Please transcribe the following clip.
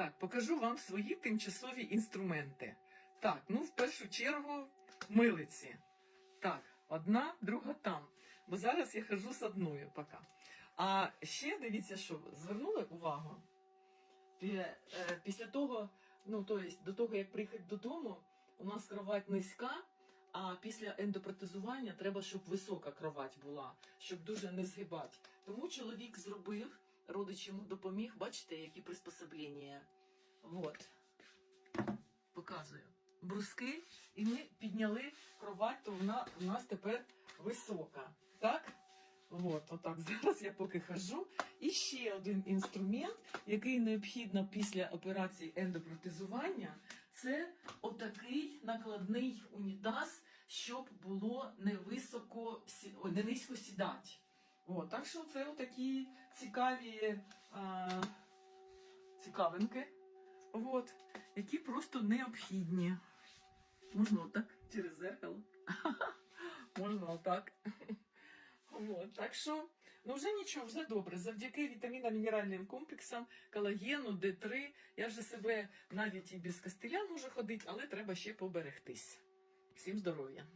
Так, покажу вам свої тимчасові інструменти. Так, ну в першу чергу милиці. Так, одна, друга там. Бо зараз я хожу з одною поки. А ще дивіться, що звернули увагу. Е, Після того, ну то есть, до того, як приїхати додому, у нас кровать низька, а після ендопротезування треба, щоб висока кровать була, щоб дуже не згибати. Тому чоловік зробив, родич йому допоміг, бачите, які приспособлення. Вот. Показую. Бруски, і ми підняли кровать, то вона у нас тепер висока. Так? От, отак. Зараз я поки хожу. І ще один інструмент, який необхідно після операції ендопротезування, це отакий накладний унітаз, щоб було не високо не низько сідати. От, так що це отакі цікаві а, цікавинки, от, які просто необхідні. Можна отак через зеркало. Можна отак. От, так що, ну вже нічого, вже добре. Завдяки вітамінно-мінеральним комплексам, колагену, Д3, я вже себе навіть і без костиля можу ходити, але треба ще поберегтись. Всім здоров'я!